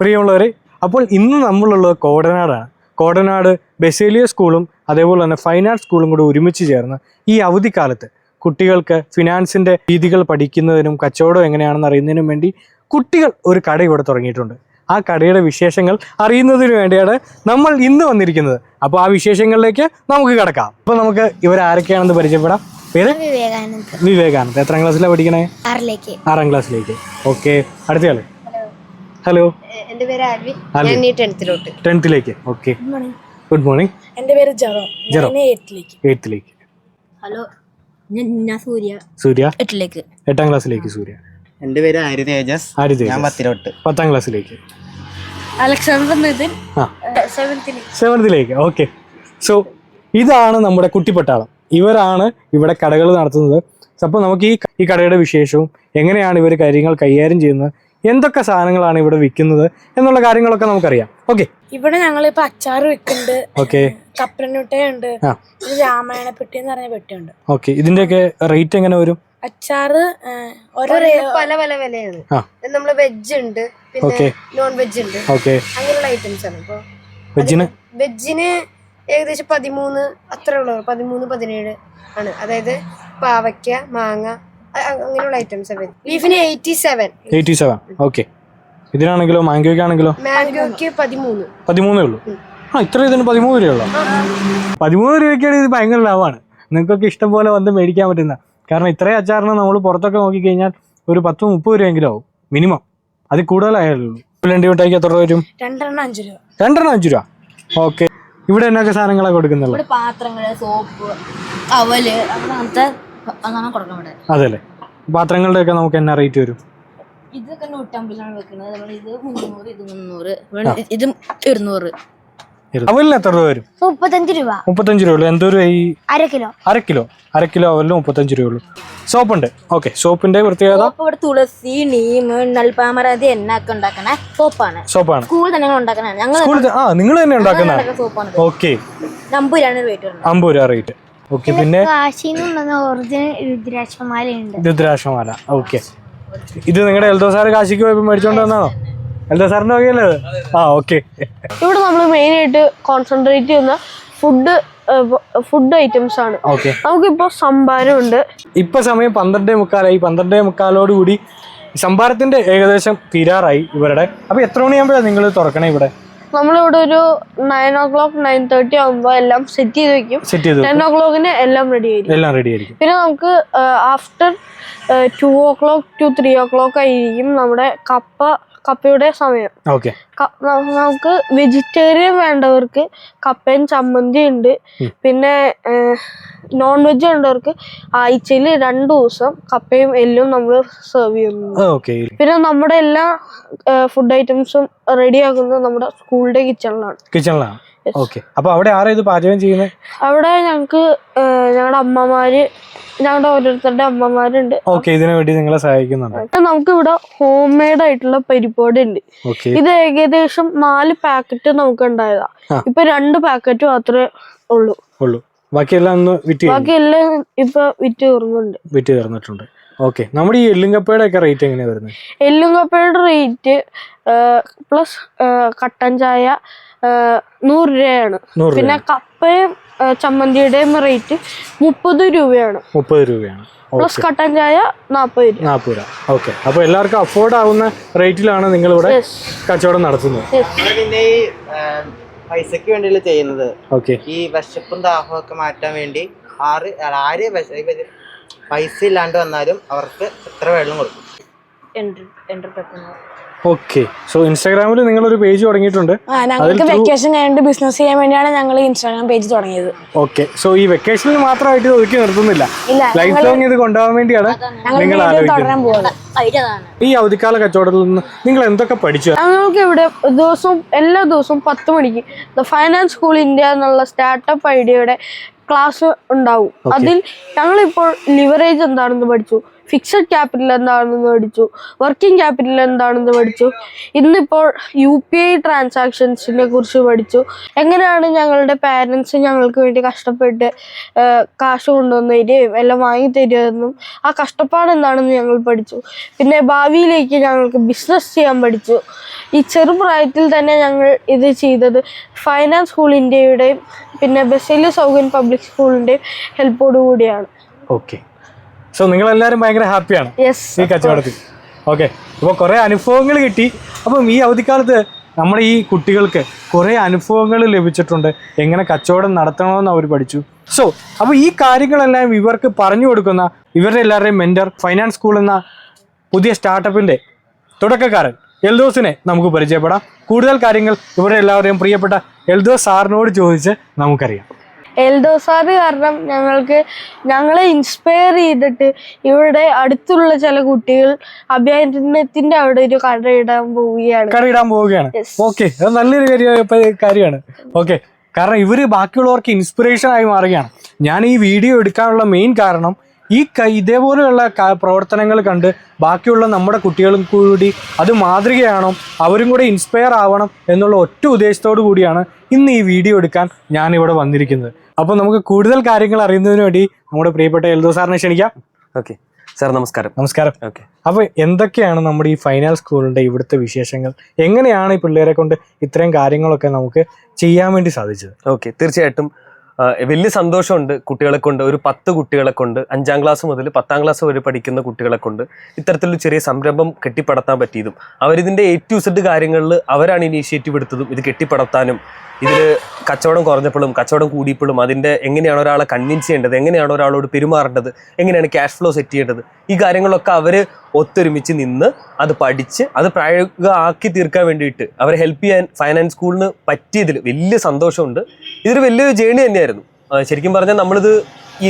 പ്രിയമുള്ളവരെ അപ്പോൾ ഇന്ന് നമ്മളുള്ളത് കോടനാടാണ്. കോടനാട് ബെസേലിയ സ്കൂളും അതേപോലെ തന്നെ ഫൈൻ ആർട്സ് സ്കൂളും കൂടി ഒരുമിച്ച് ചേർന്ന് ഈ അവധിക്കാലത്ത് കുട്ടികൾക്ക് ഫിനാൻസിന്റെ രീതികൾ പഠിക്കുന്നതിനും കച്ചവടം എങ്ങനെയാണെന്ന് അറിയുന്നതിനും വേണ്ടി കുട്ടികൾ ഒരു കട ഇവിടെ തുടങ്ങിയിട്ടുണ്ട്. ആ കടയുടെ വിശേഷങ്ങൾ അറിയുന്നതിന് വേണ്ടിയാണ് നമ്മൾ ഇന്ന് വന്നിരിക്കുന്നത്. അപ്പോൾ ആ വിശേഷങ്ങളിലേക്ക് നമുക്ക് കിടക്കാം. അപ്പോൾ നമുക്ക് ഇവരാരൊക്കെയാണെന്ന് പരിചയപ്പെടാം. പേര്? വിവേകാനന്ദ് വിവേകാനന്ദ് എത്രാം ക്ലാസ്സിലാണ് പഠിക്കണേ? ആറിലേക്ക്. ആറാം ക്ലാസ്സിലേക്ക് ഓക്കെ അടുത്തയാൾ? ഹലോ എന്റെ പേര് ആൽവി ആൽവിൻ. ഞാൻ ഈ ടെൻത്തിലോട്ട്. ടെൻത്തിലേക്ക്. ഓക്കെ ഗുഡ് മോർണിംഗ് എന്റെ പേര് ജറോ. ജറോ. എട്ടിലേക്ക്. എയ്ത്തിലേക്ക് ഹലോ. ഞാൻ സൂര്യ. സൂര്യ? എട്ടിലേക്ക്. എട്ടാം ക്ലാസ്സിലേക്ക് സൂര്യ. എന്റെ പേര് ആര്യ തേജസ്. ആര് ഞാൻ പത്തിലോട്ട്. പത്താം ക്ലാസ്സിലേക്ക്. അലക്സാണ്ടർ നിതിൻ ആ. സെവൻത്തിൽ സെവൻത്തിലേക്ക് ഓക്കെ സോ ഇതാണ് നമ്മുടെ കുട്ടിപ്പട്ടാളം. ഇവരാണ് ഇവിടെ കടകൾ നടത്തുന്നത്. അപ്പോൾ നമുക്ക് ഈ ഈ കടയുടെ വിശേഷവും എങ്ങനെയാണ് ഇവർ കാര്യങ്ങൾ കൈകാര്യം ചെയ്യുന്നത് എന്തൊക്കെ സാധനങ്ങളാണ് ഇവിടെ വിൽക്കുന്നത് എന്നുള്ള കാര്യങ്ങളൊക്കെ നമുക്കറിയാം. ഓക്കെ ഇവിടെ ഞങ്ങൾ ഇപ്പൊ അച്ചാർ വെക്കുന്നുണ്ട് ഓക്കെ കപ്പലനുട്ടയുണ്ട് രാമായണ പെട്ടി എന്ന് പറഞ്ഞ പെട്ടിയുണ്ട്. ഓക്കെ ഇതിന്റെയൊക്കെ റേറ്റ് എങ്ങനെ വരും? അച്ചാറ് ഓരോ പല പല വിലയാണ്. ആ. നമ്മൾ വെജ് ഉണ്ട് പിന്നെ നോൺ വെജ് ഉണ്ട്. ഓക്കെ അങ്ങനെയുള്ള ഐറ്റംസ് ആണ്. ഇപ്പൊ വെജിന് വെജിന് ഏകദേശം പതിമൂന്ന് അത്ര ഉള്ളൂ. പതിമൂന്ന് പതിനേഴ് ആണ്. അതായത് പാവയ്ക്ക മാങ്ങ അങ്ങനെയുള്ള items ബീഫിന് eighty seven eighty seven okay ഇതിനാണെങ്കിലോ മാംഗോയ്ക്കാണെങ്കിലോ? മാംഗോയ്ക്ക് പതിമൂന്ന്. പതിമൂന്നേ ഉള്ളൂ. ആ ഇത്ര ഇതിന് പതിമൂന്ന് രൂപയുള്ളൂ? പതിമൂന്ന് രൂപയ്ക്കാണ് ഇത് ഭയങ്കര ലാഭമാണ്. നിങ്ങൾക്കൊക്കെ ഇഷ്ടം പോലെ വന്ന് മേടിക്കാൻ പറ്റുന്ന. കാരണം ഇത്രയും അച്ചാറിന് നമ്മൾ പുറത്തൊക്കെ നോക്കിക്കഴിഞ്ഞാൽ ഒരു പത്ത് മുപ്പത് രൂപയെങ്കിലും ആവും. മിനിമം. അത് കൂടുതലായുള്ളൂ രണ്ട് മിഠായിക്ക് എത്ര രൂപ വരും? രണ്ടെണ്ണം അഞ്ചു രൂപ. രണ്ടെണ്ണം അഞ്ച് രൂപ. ഓക്കെ ഇവിടെ എന്നൊക്കെ സാധനങ്ങളൊക്കെ കൊടുക്കുന്നുള്ളൂ? ഇവിടെ പാത്രങ്ങൾ സോപ്പ് അവൽ അങ്ങനത്തെ അതെല്ലേ. പാത്രങ്ങളുടെ ഒക്കെ നമുക്ക് എന്നാ റേറ്റ് വരും? ഇതൊക്കെ നൂറ്റമ്പതിലാണ് വെക്കുന്നത്. ഇത് മുന്നൂറ് ഇത് മുന്നൂറ്. ഇത് ഇരുന്നൂറ്. എത്ര രൂപ വരും? മുപ്പത്തഞ്ച് രൂപ. മുപ്പത്തഞ്ച് രൂപ ഉള്ളൂ. എന്തോ രൂപ ഈ അര കിലോ. അര കിലോ. അര കിലോ അവലിന് മുപ്പത്തഞ്ച് രൂപ ഉള്ളൂ. സോപ്പുണ്ട്. ഓക്കെ സോപ്പിന്റെ പ്രത്യേകത? ഇവിടെ തുളസി നീം നൽപ്പാമരാതി എന്നൊക്കെ ഉണ്ടാക്കണ സോപ്പാണ്. സോപ്പാണ്. സ്കൂളിൽ തന്നെ ഉണ്ടാക്കണ ഞങ്ങൾ ആ നിങ്ങൾ തന്നെ ഉണ്ടാക്കുന്ന സോപ്പാണ് ഓക്കെ. അമ്പൂരാണ് റേറ്റ് റേറ്റ് ഓക്കെ പിന്നെ രുദ്രാക്ഷമാല. ഓക്കെ. ഇത് നിങ്ങളുടെ എൽദോ സാറ് കാശിക്ക് പോയപ്പോ മേടിച്ചോണ്ട് വന്നാണോ എൽദോ സാറിന്റെ വകയല്ലേ ആ ഓക്കെ. ഇവിടെ നമ്മൾ മെയിൻ ആയിട്ട് കോൺസെൻട്രേറ്റ് ചെയ്യുന്ന ഫുഡ് ഫുഡ് ഐറ്റംസ് ആണ്. ഓക്കെ. നമുക്കിപ്പോ സംഭാരമുണ്ട്. ഇപ്പൊ സമയം പന്ത്രണ്ടേ മുക്കാലായി പന്ത്രണ്ടേ മുക്കാലോടുകൂടി സംഭാരത്തിന്റെ ഏകദേശം തീരാറായി ഇവരുടെ. അപ്പൊ എത്ര മണിയാകുമ്പോഴാണ് നിങ്ങൾ തുറക്കണേ ഇവിടെ? നമ്മളിവിടെ ഒരു nine o'clock nine thirty ആകുമ്പോ എല്ലാം സെറ്റ് ചെയ്ത് വെക്കും. സെറ്റ് ചെയ്ത് ടെൻ ഓ ക്ലോക്കിന് എല്ലാം റെഡി ആയിരിക്കും. എല്ലാം റെഡി ആയിരിക്കും. പിന്നെ നമുക്ക് after two o'clock to three o'clock ആയിരിക്കും നമ്മുടെ കപ്പ കപ്പയുടെ സമയം. നമുക്ക് വെജിറ്റേറിയൻ വേണ്ടവർക്ക് കപ്പയും ചമ്മന്തി ഉണ്ട്. പിന്നെ നോൺ വെജ് വേണ്ടവർക്ക് ആഴ്ചയിൽ രണ്ട് ദിവസം കപ്പയും എല്ലും നമ്മൾ സെർവ് ചെയ്യുന്നു. പിന്നെ നമ്മുടെ എല്ലാ ഫുഡ് ഐറ്റംസും റെഡി റെഡിയാക്കുന്നത് നമ്മുടെ സ്കൂളിന്റെ കിച്ചണിലാണ് കിച്ചണിലാണ് ഓക്കെ അപ്പൊ അവിടെ ആരാ ഇത് പാചകം ചെയ്യുന്നത് അവിടെ ഞങ്ങക്ക് ഞങ്ങളുടെ അമ്മമാര് ഞങ്ങളുടെ ഓരോരുത്തരുടെ അമ്മമാരുണ്ട്. ഓക്കെ ഇതിനു വേണ്ടി നിങ്ങളെ സഹായിക്കുന്നുണ്ട്. നമുക്ക് ഇവിടെ ഹോം മെയ്ഡ് ആയിട്ടുള്ള പരിപാടി ഉണ്ട് ഇത് ഏകദേശം നാല് പാക്കറ്റ് നമുക്ക് ഉണ്ടായതാ ഇപ്പൊ രണ്ട് പാക്കറ്റ് മാത്രമേ ഉള്ളൂ. ഉള്ളൂ. ബാക്കിയെല്ലാം ഒന്ന് വിറ്റ് കഴിഞ്ഞു. ബാക്കി എല്ലാം ഇപ്പൊ വിറ്റ് തീർന്നുണ്ട് വിറ്റ് തീർന്നിട്ടുണ്ട്. ഓക്കെ നമ്മുടെ ഈ എല്ലുങ്കപ്പയുടെ ഒക്കെ റേറ്റ് എങ്ങനെയാ വരുന്നത് എല്ലും കപ്പയുടെ റേറ്റ് പ്ലസ് കട്ടൻ ചായ നൂറ് രൂപയാണ്. പിന്നെ കപ്പയും ചമ്മന്തിയുടെയും റേറ്റ് മുപ്പത് രൂപയാണ്. മുപ്പത് രൂപയാണ്. പ്ലസ് കട്ടൻ ചായ നാൽപ്പത് രൂപ. നാൽപ്പത് രൂപ. ഓക്കെ. അപ്പൊ എല്ലാവർക്കും അഫോർഡ് ആവുന്ന റേറ്റിലാണ് നിങ്ങൾ ഇവിടെ കച്ചവടം നടത്തുന്നത്. പൈസക്ക് വേണ്ടിയല്ല ചെയ്യുന്നത്. ഓക്കെ. ഈ വിശപ്പും ദാഹവും ഒക്കെ മാറ്റാൻ വേണ്ടി ആറ് ആര് പൈസ ഇല്ലാണ്ട് വന്നാലും അവർക്ക് എത്ര വെള്ളം കൊടുക്കും? ഓക്കെ സോ ഇൻസ്റ്റാഗ്രാമിൽ നിങ്ങൾ ഒരു പേജ് തുടങ്ങിയിട്ടുണ്ട്. ആ ഞങ്ങൾക്ക് വെക്കേഷൻ കഴിഞ്ഞിട്ട് ബിസിനസ് ചെയ്യാൻ വേണ്ടിയാണ് ഞങ്ങൾ ഇൻസ്റ്റാഗ്രാം പേജ് തുടങ്ങിയത്. ഓക്കെ സോ ഈ വെക്കേഷനിൽ മാത്രമായിട്ട് ഇത് ഒതുക്കി നിർത്തുന്നില്ല. ഇല്ല, ലൈഫ് ലോങ് ഇത് കൊണ്ടുപോകാൻ വേണ്ടിയാണ് നിങ്ങൾ ഈ അവധിക്കാല കച്ചവടത്തിൽ നിന്ന് നിങ്ങൾ എന്തൊക്കെ പഠിച്ചു? ഞങ്ങൾക്ക് ഇവിടെ ദിവസവും എല്ലാ ദിവസവും പത്ത് മണിക്ക് ദ ഫൈനാൻസ് സ്കൂൾ ഇന്ത്യ എന്നുള്ള സ്റ്റാർട്ടപ്പ് ഐഡിയയുടെ ക്ലാസ് ഉണ്ടാവും. അതിൽ ഞങ്ങളിപ്പോൾ ലിവറേജ് എന്താണെന്ന് പഠിച്ചു. ഫിക്സഡ് ക്യാപിറ്റൽ എന്താണെന്ന് പഠിച്ചു വർക്കിംഗ് ക്യാപിറ്റൽ എന്താണെന്ന് പഠിച്ചു ഇന്നിപ്പോൾ യു പി ഐ ട്രാൻസാക്ഷൻസിനെ കുറിച്ച് പഠിച്ചു എങ്ങനെയാണ് ഞങ്ങളുടെ പാരൻസ് ഞങ്ങൾക്ക് വേണ്ടി കഷ്ടപ്പെട്ട് കാശ് കൊണ്ടുവന്ന് തരികയും എല്ലാം വാങ്ങി തരുമെന്നും ആ കഷ്ടപ്പാട് എന്താണെന്ന് ഞങ്ങൾ പഠിച്ചു. പിന്നെ ഭാവിയിലേക്ക് ഞങ്ങൾക്ക് ബിസിനസ് ചെയ്യാൻ പഠിച്ചു. ഈ ചെറുപ്രായത്തിൽ തന്നെ ഞങ്ങൾ ഇത് ചെയ്തത് ഫൈനാൻസ് സ്കൂൾ ഇന്ത്യയുടെയും പിന്നെ ബസേലി സൗകര്യം പബ്ലിക് സ്കൂളിന്റെയും ഹെൽപ്പോടു കൂടിയാണ് ഓക്കെ. സോ നിങ്ങൾ എല്ലാവരും ഭയങ്കര ഹാപ്പിയാണ് ഈ കച്ചവടത്തിൽ. ഓക്കെ അപ്പോൾ കുറേ അനുഭവങ്ങൾ കിട്ടി. അപ്പം ഈ അവധിക്കാലത്ത് നമ്മുടെ ഈ കുട്ടികൾക്ക് കുറേ അനുഭവങ്ങൾ ലഭിച്ചിട്ടുണ്ട്. എങ്ങനെ കച്ചവടം നടത്തണമെന്ന് അവർ പഠിച്ചു. സോ അപ്പോൾ ഈ കാര്യങ്ങളെല്ലാം ഇവർക്ക് പറഞ്ഞു കൊടുക്കുന്ന ഇവരുടെ എല്ലാവരുടെയും മെന്റർ ഫൈനാൻസ് സ്കൂൾ എന്ന പുതിയ സ്റ്റാർട്ടപ്പിന്റെ തുടക്കക്കാരൻ എൽദോസിനെ നമുക്ക് പരിചയപ്പെടാം. കൂടുതൽ കാര്യങ്ങൾ ഇവരുടെ എല്ലാവരുടെയും പ്രിയപ്പെട്ട എൽദോസ് സാറിനോട് ചോദിച്ച് നമുക്കറിയാം. എൽദോസാറ് കാരണം ഞങ്ങൾക്ക് ഞങ്ങളെ ഇൻസ്പയർ ചെയ്തിട്ട് ഇവിടെ അടുത്തുള്ള ചില കുട്ടികൾ അഭയാരണ്യത്തിന്റെ അവിടെ ഒരു കടയിടാൻ പോവുകയാണ്. കടയിടാൻ പോവുകയാണ്. ഓക്കെ അത് നല്ലൊരു കാര്യമാണ്. ഓക്കെ കാരണം ഇവർ ബാക്കിയുള്ളവർക്ക് ഇൻസ്പിറേഷൻ ആയി മാറുകയാണ്. ഞാൻ ഈ വീഡിയോ എടുക്കാനുള്ള മെയിൻ കാരണം ഈ ഇതേപോലെയുള്ള പ്രവർത്തനങ്ങൾ കണ്ട് ബാക്കിയുള്ള നമ്മുടെ കുട്ടികളും കൂടി അത് മാതൃകയാണോ അവരും കൂടെ ഇൻസ്പയർ ആവണം എന്നുള്ള ഒറ്റ ഉദ്ദേശത്തോടു കൂടിയാണ് ഇന്ന് ഈ വീഡിയോ എടുക്കാൻ ഞാൻ ഇവിടെ വന്നിരിക്കുന്നത്. അപ്പോൾ നമുക്ക് കൂടുതൽ കാര്യങ്ങൾ അറിയുന്നതിന് വേണ്ടി നമ്മുടെ പ്രിയപ്പെട്ട എൽദോ സാറിനെ ക്ഷണിക്കാം. ഓക്കെ സാർ നമസ്കാരം. നമസ്കാരം. ഓക്കെ അപ്പോൾ എന്തൊക്കെയാണ് നമ്മുടെ ഈ ഫൈനാൻസ് സ്കൂളിന്റെ ഇവിടുത്തെ വിശേഷങ്ങൾ? എങ്ങനെയാണ് ഈ പിള്ളേരെ കൊണ്ട് ഇത്രയും കാര്യങ്ങളൊക്കെ നമുക്ക് ചെയ്യാൻ വേണ്ടി സാധിച്ചത്? ഓക്കെ തീർച്ചയായിട്ടും. വലിയ സന്തോഷമുണ്ട് കുട്ടികളെ കൊണ്ട്. ഒരു പത്ത് കുട്ടികളെ കൊണ്ട്. അഞ്ചാം ക്ലാസ് മുതൽ പത്താം ക്ലാസ് വരെ പഠിക്കുന്ന കുട്ടികളെ കൊണ്ട് ഇത്തരത്തിലൊരു ചെറിയ സംരംഭം കെട്ടിപ്പടത്താൻ പറ്റിയതും അവരിതിന്റെ എ ടു സെഡ് കാര്യങ്ങളിൽ അവരാണ് ഇനീഷ്യേറ്റീവ് എടുത്തതും ഇത് കെട്ടിപ്പടത്താനും ഇതിൽ കച്ചവടം കുറഞ്ഞപ്പോഴും കച്ചവടം കൂടിയപ്പോഴും അതിന്റെ എങ്ങനെയാണ് ഒരാളെ കൺവിൻസ് ചെയ്യേണ്ടത് എങ്ങനെയാണ് ഒരാളോട് പെരുമാറേണ്ടത് എങ്ങനെയാണ് ക്യാഷ് ഫ്ലോ സെറ്റ് ചെയ്യേണ്ടത് ഈ കാര്യങ്ങളൊക്കെ അവർ ഒത്തൊരുമിച്ച് നിന്ന് അത് പഠിച്ച് അത് പ്രായോഗികമാക്കി തീർക്കാൻ വേണ്ടിയിട്ട് അവരെ ഹെൽപ്പ് ചെയ്യാൻ ഫൈനാൻസ് സ്കൂളിന് പറ്റിയതിൽ വലിയ സന്തോഷമുണ്ട്. ഇതൊരു വലിയൊരു ജേണി തന്നെയായിരുന്നു. ശരിക്കും പറഞ്ഞാൽ നമ്മളിത്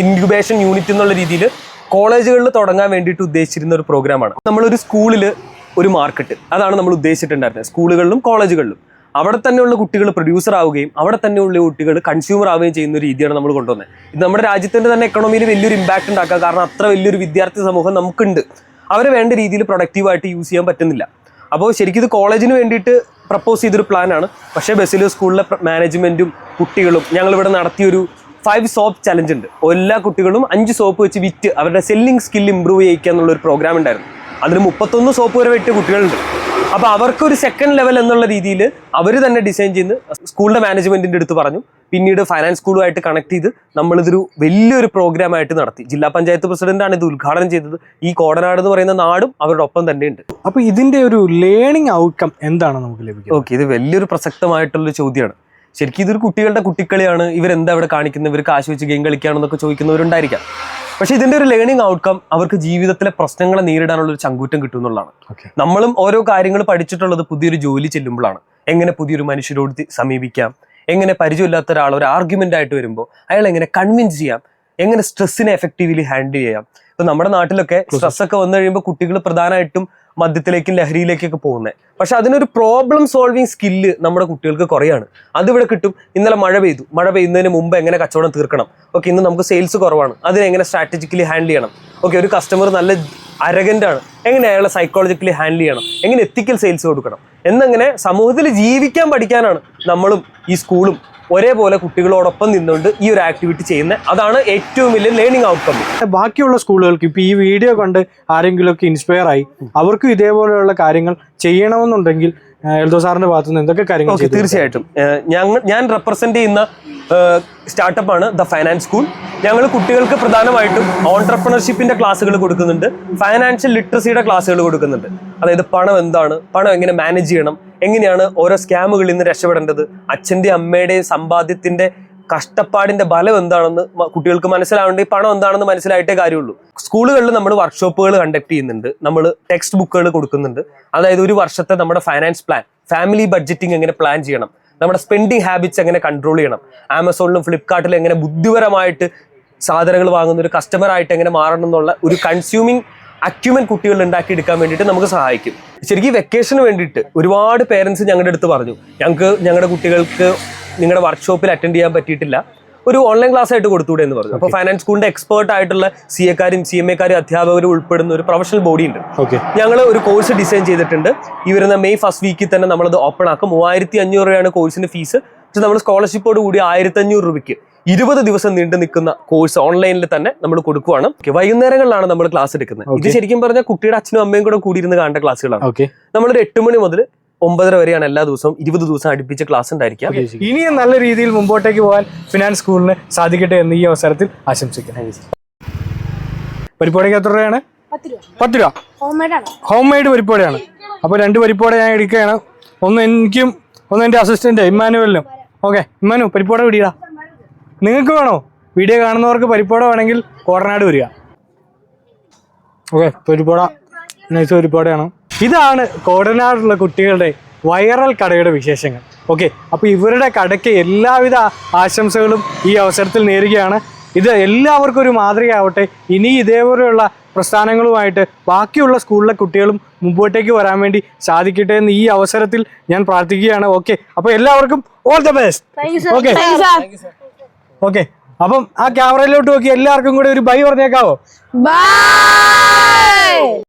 ഇൻക്യുബേഷൻ യൂണിറ്റ് എന്നുള്ള രീതിയിൽ കോളേജുകളിൽ തുടങ്ങാൻ വേണ്ടിയിട്ട് ഉദ്ദേശിച്ചിരുന്ന ഒരു പ്രോഗ്രാമാണ് നമ്മളൊരു സ്കൂളിൽ ഒരു മാർക്കറ്റ് അതാണ് നമ്മൾ ഉദ്ദേശിച്ചിട്ടുണ്ടായിരുന്നത്. സ്കൂളുകളിലും കോളേജുകളിലും അവിടെ തന്നെയുള്ള കുട്ടികൾ പ്രൊഡ്യൂസർ ആവുകയും അവിടെ തന്നെയുള്ള കുട്ടികൾ കൺസ്യൂമർ ആവുകയും ചെയ്യുന്ന രീതിയാണ് നമ്മൾ കൊണ്ടുവന്നത്. ഇത് നമ്മുടെ രാജ്യത്തിന്റെ തന്നെ എക്കണോമിയിൽ വലിയൊരു ഇമ്പാക്ട് ഉണ്ടാക്കുക കാരണം അത്ര വലിയൊരു വിദ്യാർത്ഥി സമൂഹം നമുക്കുണ്ട്. അവരെ വേണ്ട രീതിയിൽ പ്രൊഡക്റ്റീവായിട്ട് യൂസ് ചെയ്യാൻ പറ്റുന്നില്ല. അപ്പോൾ ശരിക്കും ഇത് കോളേജിന് വേണ്ടിയിട്ട് പ്രപ്പോസ് ചെയ്തൊരു പ്ലാനാണ് പക്ഷേ ബസിലോ സ്കൂളിലെ മാനേജ്മെന്റും കുട്ടികളും ഞങ്ങളിവിടെ നടത്തിയൊരു ഫൈവ് സോപ്പ് ചലഞ്ച് ഉണ്ട്. എല്ലാ കുട്ടികളും അഞ്ച് സോപ്പ് വെച്ച് വിറ്റ് അവരുടെ സെല്ലിംഗ് സ്കിൽ ഇമ്പ്രൂവ് ചെയ്യിക്കുക എന്നുള്ളൊരു പ്രോഗ്രാം ഉണ്ടായിരുന്നു. അതിന് മുപ്പത്തൊന്ന് സോപ്പ് വരെ വിറ്റ് കുട്ടികളുണ്ട്. അപ്പോൾ അവർക്കൊരു സെക്കൻഡ് ലെവൽ എന്നുള്ള രീതിയിൽ അവർ തന്നെ ഡിസൈൻ ചെയ്ത് സ്കൂളിന്റെ മാനേജ്മെന്റിന്റെ അടുത്ത് പറഞ്ഞു. പിന്നീട് ഫൈനാൻസ് സ്കൂളുമായിട്ട് കണക്ട് ചെയ്ത് നമ്മളിതൊരു വലിയൊരു പ്രോഗ്രാം ആയിട്ട് നടത്തി. ജില്ലാ പഞ്ചായത്ത് പ്രസിഡന്റാണ് ഇത് ഉദ്ഘാടനം ചെയ്തത്. ഈ കോടനാട് എന്ന് പറയുന്ന നാടും അവരുടെ ഒപ്പം തന്നെ ഉണ്ട്. അപ്പോൾ ഇതിന്റെ ഒരു ലേണിംഗ് ഔട്ട്കം എന്താണ് നമുക്ക് ലഭിക്കുന്നത്? ഓക്കെ ഇത് വലിയൊരു പ്രസക്തമായിട്ടുള്ള ചോദ്യമാണ്. ശരിക്കും ഇതൊരു കുട്ടികളുടെ കുട്ടിക്കളിയാണ്. ഇവരെന്താ ഇവിടെ കാണിക്കുന്നത്? ഇവർ കാശ് വെച്ച് ഗെയിം കളിക്കുകയാണെന്നൊക്കെ ചോദിക്കുന്നവരുണ്ടായിരിക്കാം. പക്ഷെ ഇതിന്റെ ഒരു ലേണിംഗ് ഔട്ട്കം അവർക്ക് ജീവിതത്തിലെ പ്രശ്നങ്ങളെ നേരിടാനുള്ള ഒരു ചങ്കൂറ്റം കിട്ടും എന്നുള്ളതാണ്. നമ്മളും ഓരോ കാര്യങ്ങൾ പഠിച്ചിട്ടുള്ളത് പുതിയൊരു ജോലി ചെല്ലുമ്പോഴാണ്. എങ്ങനെ പുതിയൊരു മനുഷ്യരോട് സമീപിക്കാം? എങ്ങനെ പരിചയമില്ലാത്ത ഒരാൾ ഒരു ആർഗ്യുമെന്റ് ആയിട്ട് വരുമ്പോൾ അയാൾ എങ്ങനെ കൺവിൻസ് ചെയ്യാം? എങ്ങനെ സ്ട്രെസ്സിനെ എഫക്റ്റീവ്ലി ഹാൻഡിൽ ചെയ്യാം? ഇപ്പൊ നമ്മുടെ നാട്ടിലൊക്കെ സ്ട്രെസ് ഒക്കെ വന്നു കഴിയുമ്പോൾ കുട്ടികൾ പ്രധാനമായിട്ടും മദ്യത്തിലേക്കും ലഹരിയിലേക്കൊക്കെ പോകുന്നത് പക്ഷെ അതിനൊരു പ്രോബ്ലം സോൾവിങ് സ്കില്ല് നമ്മുടെ കുട്ടികൾക്ക് കുറയാണ്. അതിവിടെ കിട്ടും. ഇന്നലെ മഴ പെയ്തു. മഴ പെയ്യുന്നതിന് മുമ്പ് എങ്ങനെ കച്ചവടം തീർക്കണം? ഓക്കെ ഇന്ന് നമുക്ക് സെയിൽസ് കുറവാണ്. അതിനെങ്ങനെ സ്ട്രാറ്റജിക്കലി ഹാൻഡിൽ ചെയ്യണം? ഓക്കെ ഒരു കസ്റ്റമർ നല്ല അരകന്റാണ് എങ്ങനെ അയാളെ സൈക്കോളജിക്കലി ഹാൻഡിൽ ചെയ്യണം? എങ്ങനെ എത്തിക്കൽ സെയിൽസ് കൊടുക്കണം? എന്നങ്ങനെ സമൂഹത്തിൽ ജീവിക്കാൻ പഠിക്കാനാണ് നമ്മളും ഈ സ്കൂളും ഒരേപോലെ കുട്ടികളോടൊപ്പം നിന്നുകൊണ്ട് ഈ ഒരു ആക്ടിവിറ്റി ചെയ്യുന്നത് അതാണ് ഏറ്റവും വലിയ ലേണിംഗ് ഔട്ട്കം ബാക്കിയുള്ള സ്കൂളുകൾക്ക് ഇപ്പൊ ഈ വീഡിയോ കണ്ട് ആരെങ്കിലുമൊക്കെ ഇൻസ്പയർ ആയി അവർക്കും ഇതേപോലെയുള്ള കാര്യങ്ങൾ ചെയ്യണമെന്നുണ്ടെങ്കിൽ എൽദോ സാറിന്റെ ഭാഗത്തു നിന്ന് എന്തൊക്കെ കാര്യങ്ങൾ ഓക്കെ? തീർച്ചയായിട്ടും. ഞങ്ങൾ ഞാൻ റെപ്രസെന്റ് ചെയ്യുന്ന സ്റ്റാർട്ടപ്പ് ആണ് ദ ഫൈനാൻസ് സ്കൂൾ ഞങ്ങൾ കുട്ടികൾക്ക് പ്രധാനമായിട്ടും ഓൺടർപ്രണർഷിപ്പിന്റെ ക്ലാസ്സുകൾ കൊടുക്കുന്നുണ്ട്. ഫൈനാൻഷ്യൽ ലിറ്ററസിയുടെ ക്ലാസ്സുകൾ കൊടുക്കുന്നുണ്ട്. അതായത് പണം എന്താണ്? പണം എങ്ങനെ മാനേജ് ചെയ്യണം? എങ്ങനെയാണ് ഓരോ സ്കാമുകളിൽ നിന്ന് രക്ഷപ്പെടേണ്ടത്? അച്ഛന്റെ അമ്മയുടെയും സമ്പാദ്യത്തിന്റെ കഷ്ടപ്പാടിന്റെ ബലം എന്താണെന്ന് കുട്ടികൾക്ക് മനസ്സിലാവേണ്ട. പണം എന്താണെന്ന് മനസ്സിലായിട്ടേ കാര്യമുള്ളൂ. സ്കൂളുകളിൽ നമ്മൾ വർക്ക്ഷോപ്പുകൾ കണ്ടക്ട് ചെയ്യുന്നുണ്ട്. നമ്മൾ ടെക്സ്റ്റ് ബുക്കുകൾ കൊടുക്കുന്നുണ്ട്. അതായത് ഒരു വർഷത്തെ നമ്മുടെ ഫൈനാൻസ് പ്ലാൻ ഫാമിലി ബഡ്ജറ്റിംഗ് എങ്ങനെ പ്ലാൻ ചെയ്യണം? നമ്മുടെ സ്പെൻഡിങ് ഹാബിറ്റ്സ് എങ്ങനെ കൺട്രോൾ ചെയ്യണം? ആമസോണിലും ഫ്ലിപ്കാർട്ടിലും എങ്ങനെ ബുദ്ധിപരമായിട്ട് സാധനങ്ങൾ വാങ്ങുന്ന ഒരു കസ്റ്റമർ ആയിട്ട് എങ്ങനെ മാറണം എന്നുള്ള ഒരു കൺസ്യൂമിങ് അക്യുമെന്റ് കുട്ടികൾ ഉണ്ടാക്കിയെടുക്കാൻ വേണ്ടിയിട്ട് നമുക്ക് സഹായിക്കും. ശരിക്കും വെക്കേഷന് വേണ്ടിയിട്ട് ഒരുപാട് പേരൻസ് ഞങ്ങളുടെ അടുത്ത് പറഞ്ഞു. ഞങ്ങൾക്ക് ഞങ്ങളുടെ കുട്ടികൾക്ക് നിങ്ങളുടെ വർക്ക്ഷോപ്പിൽ അറ്റൻഡ് ചെയ്യാൻ പറ്റിയിട്ടില്ല. ഒരു ഓൺലൈൻ ക്ലാസ് ആയിട്ട് കൊടുത്തൂടെ എന്ന് പറഞ്ഞു. അപ്പോൾ ഫൈനാൻസ് സ്കൂളിന്റെ എക്സ്പേർട്ട് ആയിട്ടുള്ള സി എക്കാരും സി എം എക്കാരും അധ്യാപകരും ഉൾപ്പെടുന്ന ഒരു പ്രൊഫഷണൽ ബോഡി ഉണ്ട്. ഓക്കെ ഞങ്ങൾ ഒരു കോഴ്സ് ഡിസൈൻ ചെയ്തിട്ടുണ്ട്. ഈ വരുന്ന മെയ് ഫസ്റ്റ് വീക്കിൽ തന്നെ നമ്മളത് ഓപ്പൺ ആക്കും. മൂവായിരത്തി അഞ്ഞൂറ് രൂപയാണ് കോഴ്സിന്റെ ഫീസ് പക്ഷെ നമ്മൾ സ്കോളർഷിപ്പോട് കൂടി ആയിരത്തി അഞ്ഞൂറ് രൂപയ്ക്ക് ഇരുപത് ദിവസം നീണ്ടു നിൽക്കുന്ന കോഴ്സ് ഓൺലൈനിൽ തന്നെ നമ്മൾ കൊടുക്കുവാണ്. വൈകുന്നേരങ്ങളിലാണ് നമ്മൾ ക്ലാസ് എടുക്കുന്നത്. ഇത്. ശരിക്കും പറഞ്ഞാൽ കുട്ടിയുടെ അച്ഛനും അമ്മയും കൂടെ കൂടിയിരുന്ന് കാണേണ്ട ക്ലാസ്സുകളാണ്. ഓക്കെ. നമ്മളൊരു എട്ട് മണി മുതൽ ഒമ്പതര വരെയാണ് എല്ലാ ദിവസവും ഇരുപത് ദിവസം അടുപ്പിച്ച് ക്ലാസ് ഉണ്ടായിരിക്കുക. ഇനിയും നല്ല രീതിയിൽ മുമ്പോട്ടേക്ക് പോകാൻ ഫിനാൻസ് സ്കൂളിന് സാധിക്കട്ടെ എന്ന് ഈ അവസരത്തിൽ ആശംസിക്കുന്നു. പരിപാടിക്ക് എത്ര രൂപയാണ്? പത്ത് രൂപ. ഹോം മെയ്ഡ് പരിപാടിയാണ്. അപ്പോൾ രണ്ട് പരിപാടി ഞാൻ എടുക്കുകയാണ്. ഒന്ന് എനിക്കും ഒന്ന് എന്റെ അസിസ്റ്റന്റ് ഇമ്മാനുവലിനും. ഓക്കെ ഇമ്മാനു പരിപാടി പിടിയിടാ നിങ്ങൾക്ക് വേണോ? വീഡിയോ കാണുന്നവർക്ക് പരിപ്പോട വേണമെങ്കിൽ കോടനാട് വരിക. ഓക്കെ പരിപ്പോട നൈസ് പരിപ്പോടയാണ് ഇതാണ് കോടനാടുള്ള കുട്ടികളുടെ വൈറൽ കടയുടെ വിശേഷങ്ങൾ. ഓക്കെ അപ്പോൾ ഇവരുടെ കടയ്ക്ക് എല്ലാവിധ ആശംസകളും ഈ അവസരത്തിൽ നേരുകയാണ്. ഇത് എല്ലാവർക്കും ഒരു മാതൃകയാവട്ടെ. ഇനി ഇതേപോലെയുള്ള പ്രസ്ഥാനങ്ങളുമായിട്ട് ബാക്കിയുള്ള സ്കൂളിലെ കുട്ടികളും മുമ്പോട്ടേക്ക് വരാൻ വേണ്ടി സാധിക്കട്ടെ എന്ന് ഈ അവസരത്തിൽ ഞാൻ പ്രാർത്ഥിക്കുകയാണ്. ഓക്കെ അപ്പോൾ എല്ലാവർക്കും all the best. Okay. Okay. അപ്പം ആ ക്യാമറയിലോട്ട് നോക്കി എല്ലാവർക്കും കൂടെ ഒരു ബൈ പറഞ്ഞേക്കാവോ? ബൈ!